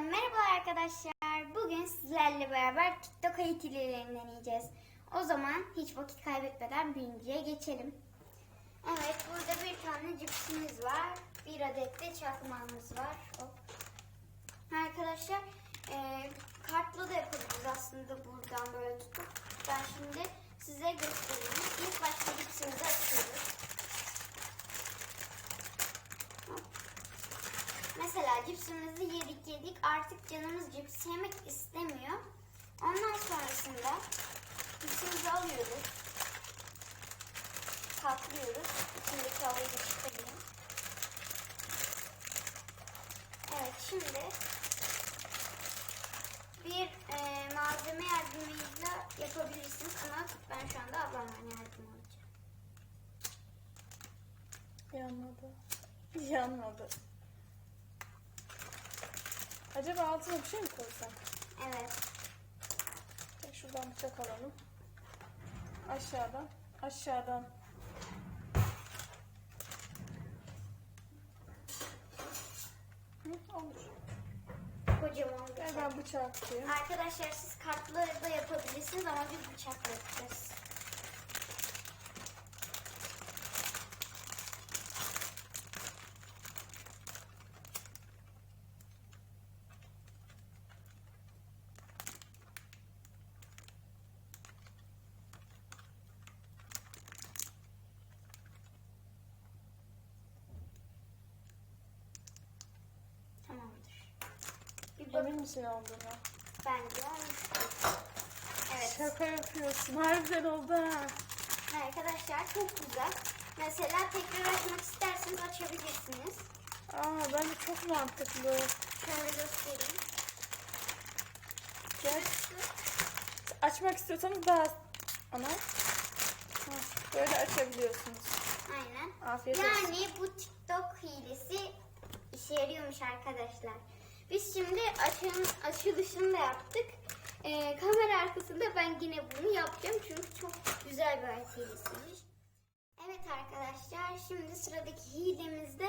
merhaba arkadaşlar. Bugün sizlerle beraber TikTok eğitimlerini deneyeceğiz. O zaman hiç vakit kaybetmeden birinciye geçelim. Evet, burada bir tane cipsimiz var. Bir adet de çakmağımız var. Hop. Arkadaşlar, e, kartla da yapabiliriz aslında buradan böyle tutup. Ben şimdi size göstereyim. İlk başta cipsimizi açıyoruz. Hop. Mesela cipsimizi yedik yedik artık canımız cips yemek istemiyor. Ondan sonrasında cipsimizi alıyoruz. Katlıyoruz. İçindeki havayı da çıkarayım. Evet şimdi bir e, malzeme yardımıyla yapabilirsiniz ama ben şu anda ablamdan yardım alacağım. Yanmadı. Yanmadı. Acaba altına bir şey mi koysak? Evet. Şuradan bıçak alalım. Aşağıdan. Aşağıdan. Hı, olur. Kocaman Ver bıçak. ben bıçağı atayım. Arkadaşlar siz kartlı da yapabilirsiniz ama biz bıçakla yapacağız. Tamamdır. Bir bak Emin misin olduğuna? bence. Evet. Şaka yapıyorsun. Harbiden oldu ha. Arkadaşlar çok güzel. Mesela tekrar açmak isterseniz açabilirsiniz. Aa bence çok mantıklı. Şöyle göstereyim. Gel. Açmak istiyorsanız daha ana. Böyle açabiliyorsunuz. Aynen. Afiyet olsun. Yani bu TikTok hilesi işe yarıyormuş arkadaşlar. Biz şimdi açın, açılışını da yaptık. Ee, kamera arkasında ben yine bunu yapacağım çünkü çok güzel bir hilesiymiş. Evet arkadaşlar şimdi sıradaki hilemizde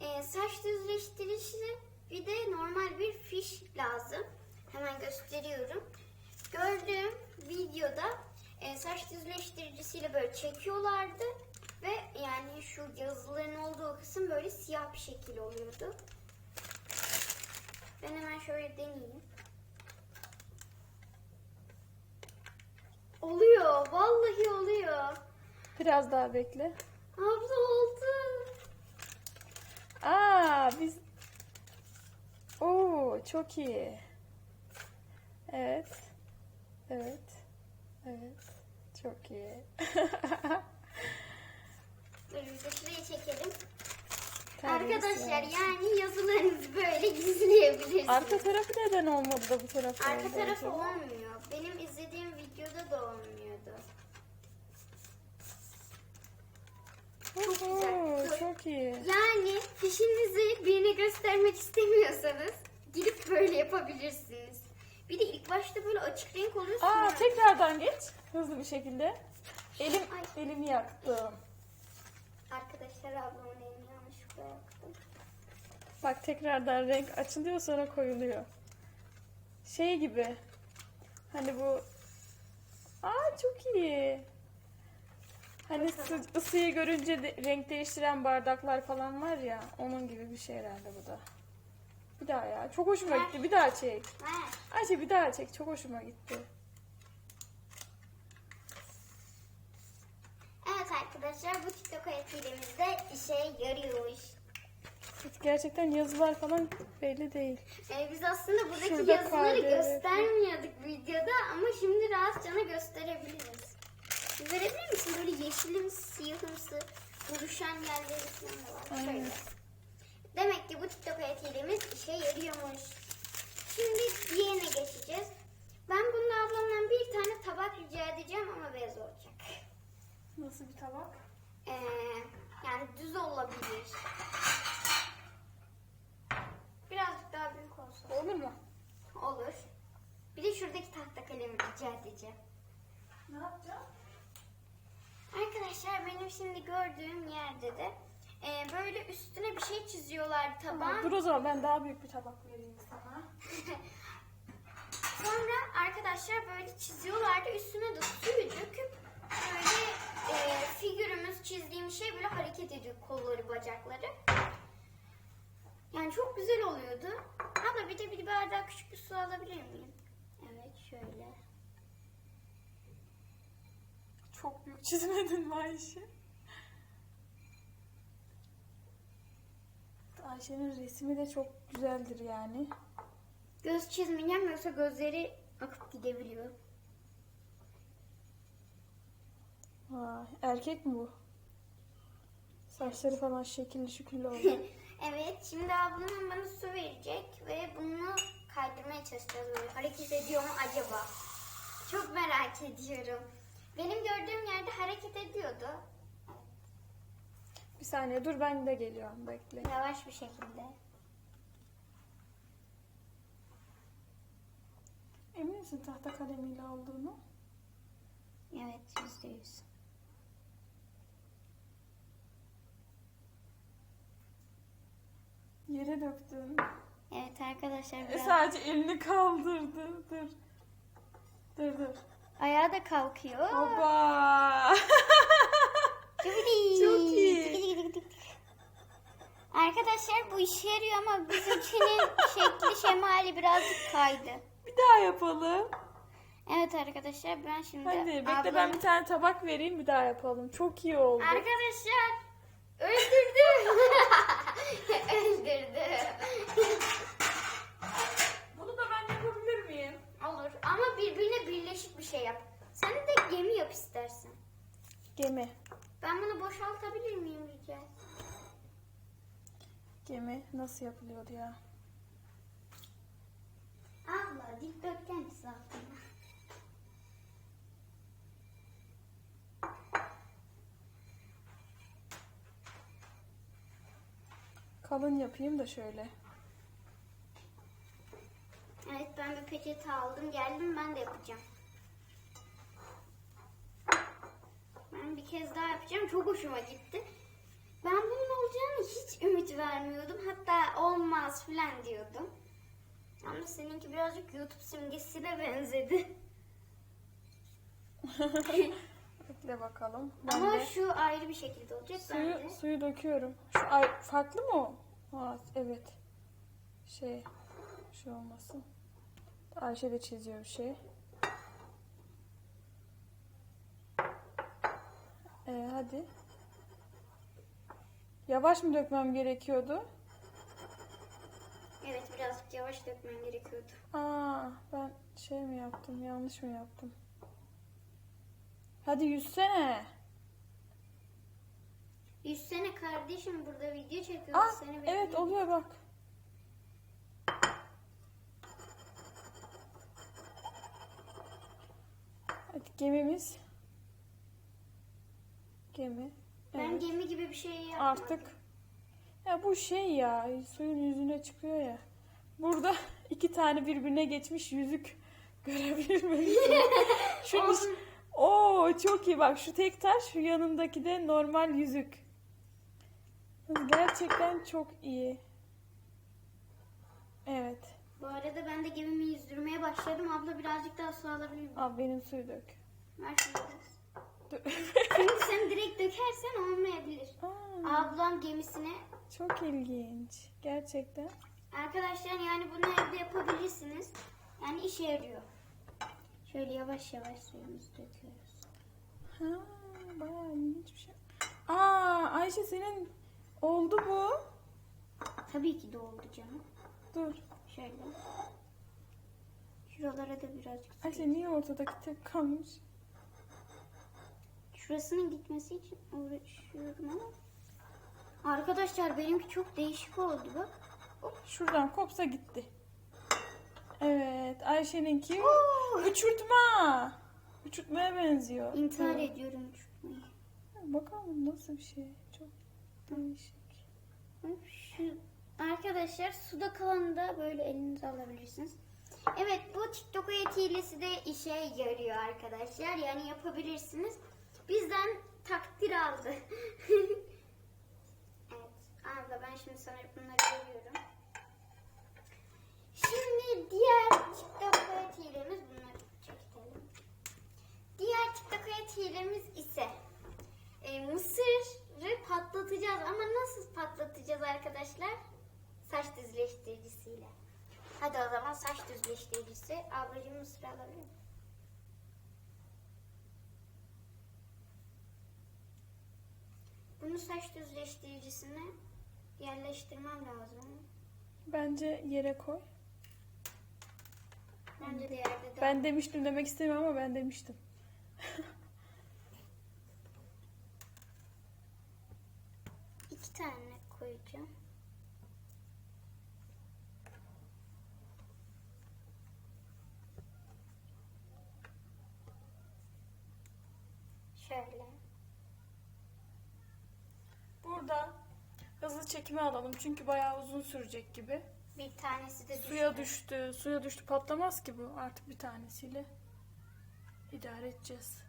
e, saç düzleştiricisi bir de normal bir fiş lazım. Hemen gösteriyorum. Gördüğüm videoda e, saç düzleştiricisiyle böyle çekiyorlardı ve yani şu yazıların olduğu kısım böyle siyah bir şekil oluyordu. Ben hemen şöyle deneyeyim. Oluyor, vallahi oluyor. Biraz daha bekle. Abla oldu. Aa biz Oo çok iyi. Evet. Evet. Evet. Çok iyi. Şurayı çekelim. Arkadaşlar yani. yazılarınızı böyle gizleyebilirsiniz. Arka tarafı neden olmadı da bu tarafı Arka oldu tarafı acaba? olmuyor. Benim izlediğim videoda da olmuyordu. Çok güzel. çok iyi. Yani fişinizi birine göstermek istemiyorsanız gidip böyle yapabilirsiniz. Bir de ilk başta böyle açık renk oluyor Aa tekrardan geç. Hızlı bir şekilde. Elim elimi yaktım. Arkadaşlar ablamın elini yanlışlıkla yaktım. Bak tekrardan renk açılıyor sonra koyuluyor. Şey gibi. Hani bu Aa çok iyi. Hani ısı, ısıyı görünce de, renk değiştiren bardaklar falan var ya onun gibi bir şey herhalde bu da. Bir daha ya. Çok hoşuma gitti. Bir daha çek. Ayşe bir daha çek. Çok hoşuma gitti. Evet arkadaşlar bu TikTok eğitimimizde işe yarıyormuş. Gerçekten yazılar falan belli değil. Ee, biz aslında buradaki Şurada yazıları KDV. göstermiyorduk videoda ama şimdi rahatçana gösterebiliriz. Görebilir misin? Böyle yeşilim, siyahımsı, buluşan yerleri falan var. Aynen. Şöyle. Demek ki bu TikTok eğitimimiz işe yarıyormuş. Şimdi diğerine geçeceğiz. Ben bunun ablamdan bir tane tabak rica edeceğim ama beyaz olacak. Nasıl bir tabak? Ee, yani düz olabilir. Birazcık daha büyük olsun. Olur mu? Olur. Bir de şuradaki tahta kalemi rica edeceğim. Ne yapacağız? Arkadaşlar benim şimdi gördüğüm yerde de e, böyle üstüne bir şey çiziyorlar taban. Dur o zaman ben daha büyük bir tabak vereyim sana. Sonra arkadaşlar böyle çiziyorlardı. Üstüne de suyu döküp e, figürümüz çizdiğim şey böyle hareket ediyor kolları bacakları. Yani çok güzel oluyordu. Abla bir de bir bardak küçük bir su alabilir miyim? Evet şöyle. Çok büyük çizmedin mi Ayşe? Ayşe'nin resmi de çok güzeldir yani. Göz çizmeyeceğim yoksa gözleri akıp gidebiliyor. Vay, erkek mi bu? Saçları falan şekilli şükürlü oldu. evet şimdi ablam bana su verecek ve bunu kaydırmaya çalışacağız böyle. Hareket ediyor mu acaba? Çok merak ediyorum. Benim gördüğüm yerde hareket ediyordu. bir saniye dur ben de geliyorum bekle. Yavaş bir şekilde. Emin misin tahta kalemiyle aldığını? Evet yüzde yüz. Yere döktün. Evet arkadaşlar E, biraz... sadece elini kaldırdı. Dur. Dur dur. Ayağı da kalkıyor. Cıvıdı. Çok iyi. Arkadaşlar bu işe yarıyor ama bizimkinin şekli şemali birazcık kaydı. bir daha yapalım. Evet arkadaşlar ben şimdi Hadi bekle ablamın- ben bir tane tabak vereyim bir daha yapalım. Çok iyi oldu. Arkadaşlar öldürdüm. öldürdüm. Bunu da ben yapabilir miyim? Olur ama birbirine birleşik bir şey yap. Sen de gemi yap istersen. Gemi. Ben bunu boşaltabilir miyim rica? Gemi nasıl yapılıyordu ya? Abla dikdörtgen zaten. Kalın yapayım da şöyle. Evet ben bir peçete aldım geldim ben de yapacağım. Ben bir kez daha yapacağım çok hoşuma gitti. Ben bunun olacağını hiç ümit vermiyordum. Hatta olmaz filan diyordum. Ama seninki birazcık YouTube simgesine benzedi. Bekle bakalım. Ben Ama de şu ayrı bir şekilde olacak. Suyu, de. suyu döküyorum. Şu ay, farklı mı o? Ha, evet. Şey, şu olmasın. Ayşe de çiziyor bir şey. Ee, hadi. Yavaş mı dökmem gerekiyordu? Evet birazcık yavaş dökmen gerekiyordu. Aa, ben şey mi yaptım? Yanlış mı yaptım? Hadi yüzsene. Yüzsene kardeşim burada video çekiyoruz. Aa, Seni evet bekliyorum. oluyor bak. Hadi gemimiz. Gemi. Ben Evet. gemi gibi bir şey yapmadım. Artık ya bu şey ya suyun yüzüne çıkıyor ya. Burada iki tane birbirine geçmiş yüzük görebilir miyiz? şu Olsun. Oo çok iyi bak şu tek taş şu yanındaki de normal yüzük. Gerçekten çok iyi. Evet. Bu arada ben de gemimi yüzdürmeye başladım. Abla birazcık daha su alabilir miyim? Al benim suyu dök. Ver şunu biraz. Çünkü sen direkt dökersen olmayabilir. Aa, Ablam gemisine çok ilginç. Gerçekten. arkadaşlar yani bunu evde yapabilirsiniz. Yani işe yarıyor. Şöyle yavaş yavaş suyumuzu döküyoruz. Ha, bayağı ilginç bir şey. Aa, Ayşe senin oldu bu. Tabii ki de oldu canım. Dur. Şöyle. Şuralara da birazcık. Ayşe niye ortadaki tek kalmış? Şurasının gitmesi için uğraşıyorum ama. Arkadaşlar benimki çok değişik oldu bak. Şuradan kopsa gitti. Evet, Ayşe'ninki uçurtma. Uçurtmaya benziyor. İntihar Evet. ediyorum uçurtmayı. Bakalım nasıl bir şey. Çok değişik. Şu arkadaşlar suda kalanı da böyle elinize alabilirsiniz. Evet bu TikTok hilesi de işe yarıyor arkadaşlar. Yani yapabilirsiniz. Bizden takdir aldı. abla ben şimdi sana bunları veriyorum. Diğer TikTok hayat hilemiz bunları çekelim. Diğer TikTok hayat hilemiz ise e, mısırı patlatacağız ama nasıl patlatacağız arkadaşlar? Saç düzleştiricisiyle. Hadi o zaman saç düzleştiricisi. Ablacığım mısır alabilir miyim? Bunu saç düzleştiricisine yerleştirmem lazım. Bence yere koy. Bence de yerde de. Ben demiştim demek istemiyorum ama ben demiştim. iki tane koyacağım. Şöyle. Burada hızlı çekimi alalım çünkü bayağı uzun sürecek gibi. Bir tanesi de düştü. Suya düştü, suya düştü patlamaz ki bu. Artık bir tanesiyle idare edeceğiz.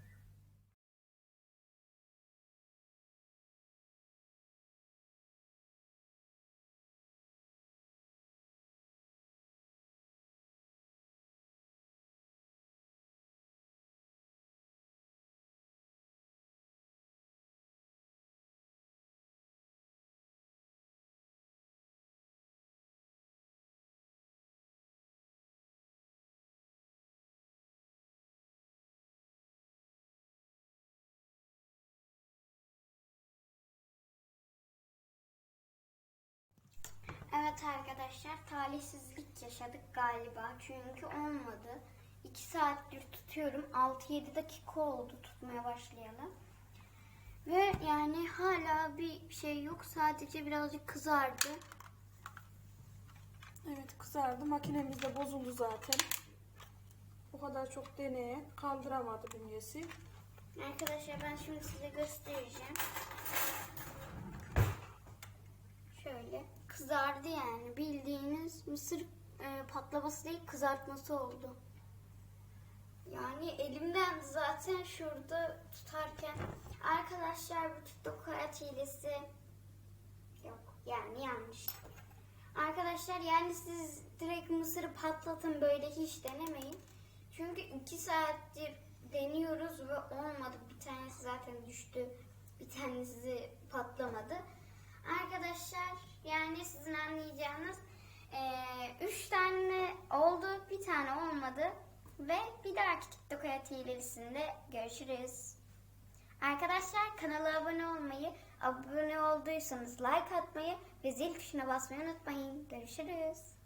Evet arkadaşlar talihsizlik yaşadık galiba. Çünkü olmadı. 2 saattir tutuyorum. 6-7 dakika oldu tutmaya başlayalım. Ve yani hala bir şey yok. Sadece birazcık kızardı. Evet kızardı. Makinemiz de bozuldu zaten. O kadar çok deneye kaldıramadı bünyesi. Arkadaşlar ben şimdi size göstereceğim. Şöyle kızardı yani bildiğiniz mısır e, patlaması değil kızartması oldu. Yani elimden zaten şurada tutarken arkadaşlar bu TikTok hayat hilesi yok yani yanlış. Arkadaşlar yani siz direkt mısırı patlatın böyle hiç denemeyin. Çünkü iki saattir deniyoruz ve olmadı. Bir tanesi zaten düştü. Bir tanesi patlamadı. Arkadaşlar yani sizin anlayacağınız eee, üç tane oldu. Bir tane olmadı. Ve bir dahaki TikTok hayat hilelisinde görüşürüz. Arkadaşlar kanala abone olmayı, abone olduysanız like atmayı ve zil tuşuna basmayı unutmayın. Görüşürüz.